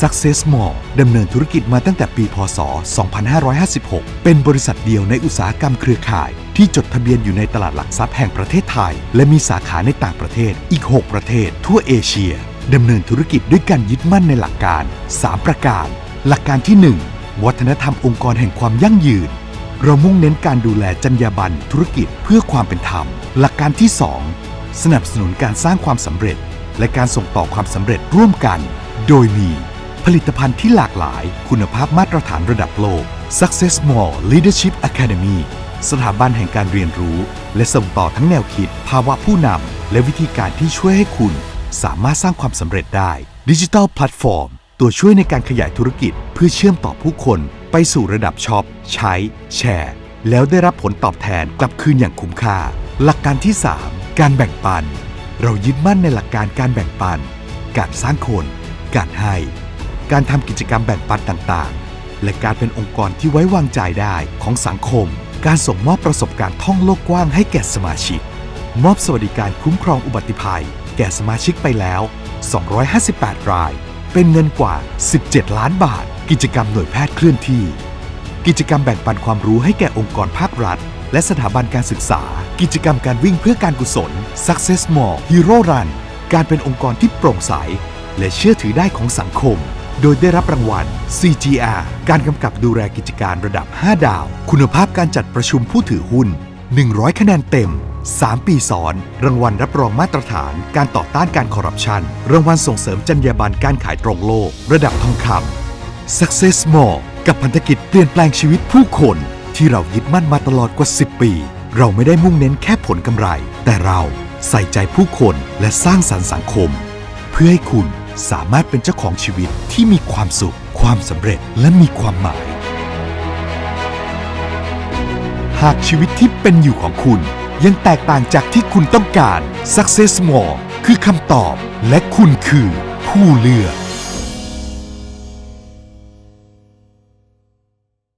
Success Mall ดำเนินธุรกิจมาตั้งแต่ปี พศ 2556 เป็นบริษัทเดียวในอุตสาหกรรมเครือข่าย ที่จดทะเบียนอยู่ในตลาดหลักทรัพย์แห่งประเทศไทย และมีสาขาในต่างประเทศอีก 6 ประเทศ ทั่วเอเชีย ดำเนินธุรกิจด้วยการยึดมั่นในหลักการ 3 ประการ หลักการที่ 1 วัฒนธรรมองค์กรแห่งความยั่งยืน เรามุ่งเน้นการดูแลจรรยาบรรณธุรกิจเพื่อความเป็นธรรม หลักการที่ 2 สนับสนุนการสร้างความสำเร็จ และการส่งต่อความสำเร็จร่วมกัน โดยมี ผลิตภัณฑ์ที่หลากหลาย คุณภาพมาตรฐานระดับโลก Success Mall Leadership Academy สถาบันแห่งการเรียนรู้ และส่งต่อทั้งแนวคิด ภาวะผู้นำ และวิธีการที่ช่วยให้คุณ สามารถสร้างความสำเร็จได้ดิจิทัลแพลตฟอร์มตัวช่วยในการขยายธุรกิจ เพื่อเชื่อมต่อผู้คน ไปสู่ระดับช็อป ใช้ แชร์ แล้วได้รับผลตอบแทนกลับคืนอย่างคุ้มค่า หลักการที่ 3 การแบ่งปัน เรายึดมั่นในหลักการการแบ่งปัน การสร้างคน การให้ การทำกิจกรรมแบ่งปันต่างๆ และการเป็นองค์กรที่ไว้วางใจได้ของสังคม การส่งมอบประสบการณ์ท่องโลกกว้างให้แก่สมาชิก มอบสวัสดิการคุ้มครองอุบัติภัย แก่สมาชิกไปแล้ว 258 ราย เป็นเงินกว่า 17 ล้านบาท กิจกรรมหน่วยแพทย์เคลื่อนที่ กิจกรรมแบ่งปันความรู้ให้แก่องค์กรภาครัฐ และสถาบันการศึกษา กิจกรรมการวิ่งเพื่อการกุศล Success Mall Hero Run การเป็นองค์กรที่โปร่งใส และเชื่อถือได้ของสังคม โดยได้รับรางวัล CGR การกำกับดูแลกิจการระดับ 5 ดาว คุณภาพการจัดประชุมผู้ถือหุ้น 100 คะแนนเต็ม 3 ปีซ้อน รางวัลรับรองมาตรฐาน การต่อต้านการคอร์รัปชัน รางวัลส่งเสริมจรรยาบรรณการขายตรงโลก ระดับทองคำ Success More กับพันธกิจเปลี่ยนแปลงชีวิตผู้คน ที่เรายึดมั่นมาตลอดกว่า 10 ปี เราไม่ได้มุ่งเน้นแค่ผลกำไร แต่เราใส่ใจผู้คนและสร้างสรรค์สังคม เพื่อให้คุณ สามารถเป็นเจ้าของชีวิตที่มีความสุข ความสำเร็จและมีความหมาย หากชีวิตที่เป็นอยู่ของคุณ ยังแตกต่างจากที่คุณต้องการ Success More คือคำตอบและคุณคือผู้เลือก